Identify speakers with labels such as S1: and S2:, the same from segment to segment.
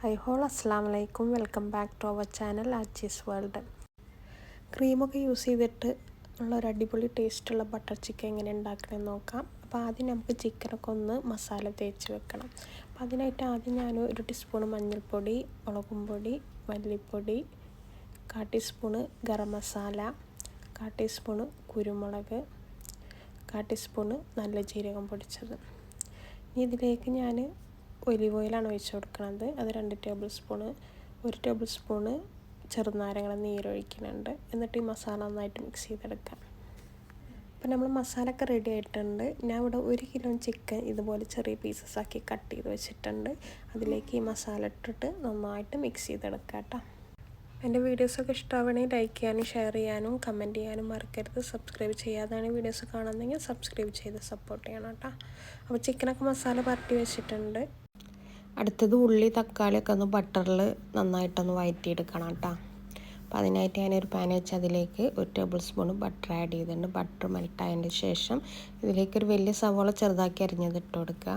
S1: High all അസ്സാം വലൈക്കും welcome back to our channel Aachi's world ക്രീമൊക്കെ use ചെയ്തിട്ട് ഉള്ള ഒരു അടിപൊളി ടേസ്റ്റുള്ള ബട്ടർ ചിക്കൻ എങ്ങനെ ഉണ്ടാക്കണമെന്ന് നോക്കാം. അപ്പോൾ ആദ്യം നമുക്ക് ചിക്കനൊക്കെ ഒന്ന് മസാല തേച്ച് വെക്കണം. അപ്പോൾ അതിനായിട്ട് ആദ്യം ഞാൻ ഒരു ടീസ്പൂൺ മഞ്ഞൾപ്പൊടി മുളകും പൊടി മല്ലിപ്പൊടി കാ ടീസ്പൂണ് ഗരം മസാല കാ ടീസ്പൂണ് കുരുമുളക് കാ ടീസ്പൂണ് നല്ല ജീരകം പൊടിച്ചത്. ഇനി ഇതിലേക്ക് ഞാൻ ഒലിവ് ഓയിലാണ് ഒഴിച്ച് കൊടുക്കുന്നത് അത് രണ്ട് ടേബിൾ സ്പൂണ് ഒരു ടേബിൾ സ്പൂണ് ചെറുനാരങ്ങൾ നീരൊഴിക്കുന്നുണ്ട് എന്നിട്ട് ഈ മസാല നന്നായിട്ട് മിക്സ് ചെയ്തെടുക്കാം. അപ്പോൾ നമ്മൾ മസാല ഒക്കെ റെഡി ആയിട്ടുണ്ട്. ഞാൻ ഇവിടെ ഒരു കിലോ ചിക്കൻ ഇതുപോലെ ചെറിയ പീസസ് ആക്കി കട്ട് ചെയ്ത് വെച്ചിട്ടുണ്ട്. അതിലേക്ക് ഈ മസാല ഇട്ടിട്ട് നന്നായിട്ട് മിക്സ് ചെയ്തെടുക്കാം കേട്ടോ. എന്റെ വീഡിയോസൊക്കെ ഇഷ്ടമാവണമെങ്കിൽ ലൈക്ക് ചെയ്യാനും ഷെയർ ചെയ്യാനും കമന്റ് ചെയ്യാനും മറക്കരുത്. സബ്സ്ക്രൈബ് ചെയ്യാതാണ് വീഡിയോസ് കാണുന്നെങ്കിൽ സബ്സ്ക്രൈബ് ചെയ്ത് സപ്പോർട്ട് ചെയ്യണം കേട്ടോ. അപ്പോൾ ചിക്കനൊക്കെ മസാല പരട്ടി വെച്ചിട്ടുണ്ട്. അടുത്തത് ഉള്ളി തക്കാളിയൊക്കെ ഒന്ന് ബട്ടറിൽ നന്നായിട്ടൊന്ന് വഴറ്റിയെടുക്കണം കേട്ടോ. അപ്പോൾ അതിനായിട്ട് ഞാനൊരു പാൻ വെച്ച് അതിലേക്ക് ഒരു ടേബിൾ സ്പൂൺ ബട്ടർ ആഡ് ചെയ്തിട്ടുണ്ട്. ബട്ടർ മെൽട്ടായതിന്റെ ശേഷം ഇതിലേക്കൊരു വലിയ സവോള ചെറുതാക്കി അരിഞ്ഞത് ഇട്ട് കൊടുക്കുക.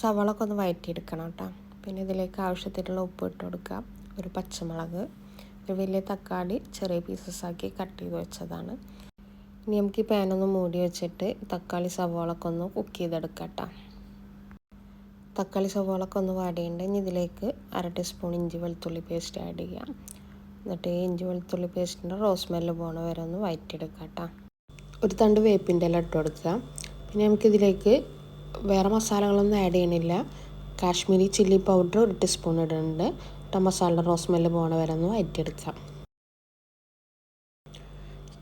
S1: സവോളൊക്കെ ഒന്ന് വഴറ്റിയെടുക്കണം കേട്ടോ. പിന്നെ ഇതിലേക്ക് ആവശ്യത്തിനുള്ള ഉപ്പ് ഇട്ട് കൊടുക്കുക. ഒരു പച്ചമുളക് ഒരു വലിയ തക്കാളി ചെറിയ പീസസ് ആക്കി കട്ട് ചെയ്ത് വെച്ചതാണ്. ഇനി നമുക്ക് ഈ പാനൊന്ന് മൂടി വെച്ചിട്ട് തക്കാളി സവോളൊക്കെ ഒന്ന് കുക്ക് ചെയ്തെടുക്കാം കേട്ടോ. തക്കാളി സവാളൊക്കെ ഒന്ന് വാടിയുണ്ട് ഇനി ഇതിലേക്ക് അര ടീസ്പൂൺ ഇഞ്ചി വെളുത്തുള്ളി പേസ്റ്റ് ആഡ് ചെയ്യാം. എന്നിട്ട് ഈ ഇഞ്ചി വെളുത്തുള്ളി പേസ്റ്റിന്റെ റോസ്മെല്ല് പോണ വരെ ഒന്ന് വയറ്റിയെടുക്കാം കേട്ടോ. ഒരു തണ്ട് വേപ്പിന്റെ ഇല ഇട്ട് കൊടുക്കുക. പിന്നെ നമുക്കിതിലേക്ക് വേറെ മസാലകളൊന്നും ആഡ് ചെയ്യണില്ല. കാശ്മീരി ചില്ലി പൗഡർ ഒരു ടീസ്പൂൺ ഇടുന്നുണ്ട്. ഇട്ട റോസ് റോസ്മെല്ല് പോണ വരെ ഒന്ന് വയറ്റിയെടുക്കാം.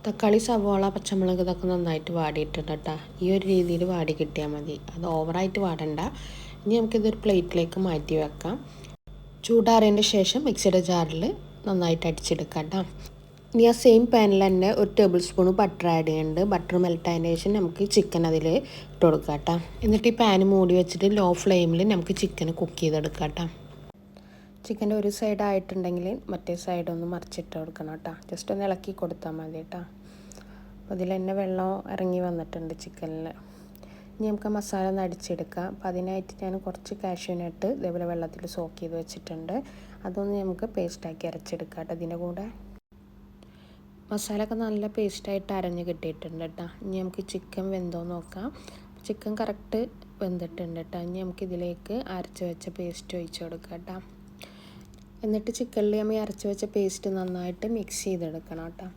S1: തക്കാളി സവാള പച്ചമുളക് ഇതൊക്കെ നന്നായിട്ട് വാടിയിട്ടുണ്ട് കേട്ടോ. ഈ ഒരു രീതിയിൽ വാടി കിട്ടിയാൽ മതി. അത് ഓവറായിട്ട് വാടണ്ട. ഇനി നമുക്കിതൊരു പ്ലേറ്റിലേക്ക് മാറ്റി വെക്കാം. ചൂടാറിയതിന്റെ ശേഷം മിക്സിയുടെ ജാറിൽ നന്നായിട്ട് അടിച്ചെടുക്കാം കേട്ടോ ഇനി ആ സെയിം പാനിൽ തന്നെ ഒരു ടേബിൾ സ്പൂൺ ബട്ടർ ആഡ് ചെയ്യുന്നുണ്ട്. ബട്ടർ മെൽറ്റ് ആയതിന് ശേഷം നമുക്ക് ചിക്കൻ അതിൽ ഇട്ട് കൊടുക്കാം കേട്ടോ എന്നിട്ട് ഈ പാന് മൂടി വെച്ചിട്ട് ലോ ഫ്ലെയിമിൽ നമുക്ക് ചിക്കൻ കുക്ക് ചെയ്തെടുക്കാം കേട്ടോ ചിക്കന്റെ ഒരു സൈഡ് ആയിട്ടുണ്ടെങ്കിൽ മറ്റേ സൈഡ് ഒന്ന് മറിച്ചിട്ട് കൊടുക്കണം കേട്ടോ ജസ്റ്റ് ഒന്ന് ഇളക്കി കൊടുത്താൽ മതി കേട്ടോ അപ്പോൾ ഇതിൽ തന്നെ വെള്ളം ഇറങ്ങി വന്നിട്ടുണ്ട് ചിക്കനിൽ ഇനി നമുക്ക് മസാല ഒന്ന് അടിച്ചെടുക്കാം. അപ്പോൾ അതിനായിട്ട് ഞാൻ കുറച്ച് കാഷ്യൂനട്ട് ഇതേപോലെ വെള്ളത്തിൽ സോക്ക് ചെയ്ത് വെച്ചിട്ടുണ്ട്. അതൊന്ന് നമുക്ക് പേസ്റ്റാക്കി അരച്ചെടുക്കാം കേട്ടോ ഇതിന്റെ കൂടെ. മസാല ഒക്കെ നല്ല പേസ്റ്റായിട്ട് അരഞ്ഞ് കിട്ടിയിട്ടുണ്ട് കേട്ടോ. ഇനി നമുക്ക് ചിക്കൻ വെന്തോ നോക്കാം. ചിക്കൻ കറക്റ്റ് വെന്തിട്ടുണ്ട് കേട്ടോ. ഇനി നമുക്ക് ഇതിലേക്ക് അരച്ച് വെച്ച പേസ്റ്റ് ഒഴിച്ചു കൊടുക്കാം കേട്ടോ. എന്നിട്ട് ചിക്കനിൽ നമ്മൾ അരച്ച് വെച്ച പേസ്റ്റ് നന്നായിട്ട് മിക്സ് ചെയ്തെടുക്കണം കേട്ടോ.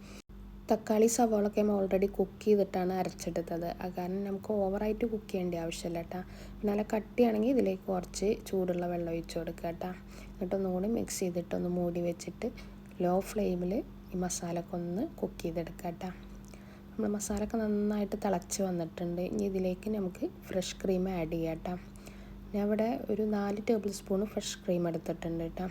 S1: തക്കാളി സവാളൊക്കെ നമ്മൾ ഓൾറെഡി കുക്ക് ചെയ്തിട്ടാണ് അരച്ചെടുത്തത്. കാരണം നമുക്ക് ഓവറായിട്ട് കുക്ക് ചെയ്യേണ്ട ആവശ്യമില്ല കേട്ടോ. നല്ല കട്ടിയാണെങ്കിൽ ഇതിലേക്ക് കുറച്ച് ചൂടുള്ള വെള്ളം ഒഴിച്ച് കൊടുക്കുക കേട്ടോ. എന്നിട്ടൊന്നും കൂടി മിക്സ് ചെയ്തിട്ട് ഒന്ന് മൂടി വെച്ചിട്ട് ലോ ഫ്ലെയിമിൽ ഈ മസാലയൊക്കെ ഒന്ന് കുക്ക് ചെയ്തെടുക്കുക കേട്ടോ. നമ്മൾ മസാലയൊക്കെ നന്നായിട്ട് തിളച്ച് വന്നിട്ടുണ്ട്. ഇനി ഇതിലേക്ക് നമുക്ക് ഫ്രഷ് ക്രീം ആഡ് ചെയ്യാം കേട്ടോ. ഞാൻ ഇവിടെ ഒരു നാല് ടേബിൾ സ്പൂൺ ഫ്രഷ് ക്രീം എടുത്തിട്ടുണ്ട് കേട്ടോ.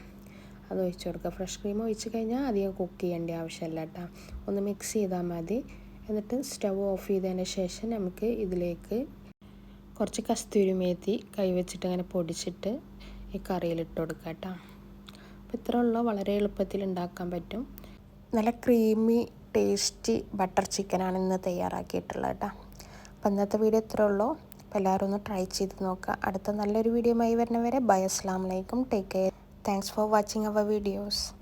S1: അത് ഒഴിച്ച് കൊടുക്കുക. ഫ്രഷ് ക്രീം ഒഴിച്ച് കഴിഞ്ഞാൽ അധികം കുക്ക് ചെയ്യേണ്ട ആവശ്യമില്ല കേട്ടോ. ഒന്ന് മിക്സ് ചെയ്താൽ മതി. എന്നിട്ട് സ്റ്റവ് ഓഫ് ചെയ്തതിന് ശേഷം നമുക്ക് ഇതിലേക്ക് കുറച്ച് കസ്തൂരി മേത്തി കൈ വെച്ചിട്ട് അങ്ങനെ പൊടിച്ചിട്ട് ഈ കറിയിലിട്ട് കൊടുക്കുക കേട്ടോ. അപ്പോൾ ഇത്ര ഉള്ളൂ. വളരെ എളുപ്പത്തിൽ ഉണ്ടാക്കാൻ പറ്റും. നല്ല ക്രീമി ടേസ്റ്റി ബട്ടർ ചിക്കനാണ് ഇന്ന് തയ്യാറാക്കിയിട്ടുള്ളത് കേട്ടോ. അപ്പോൾ ഇന്നത്തെ വീഡിയോ ഇത്രേ ഉള്ളൂ. അപ്പോൾ എല്ലാവരും ഒന്ന് ട്രൈ ചെയ്ത് നോക്കുക. അടുത്ത നല്ലൊരു വീഡിയോ ആയി വരുന്നവരെ ബൈ. അസ്ലാം വലൈക്കും take care Thanks for watching our videos.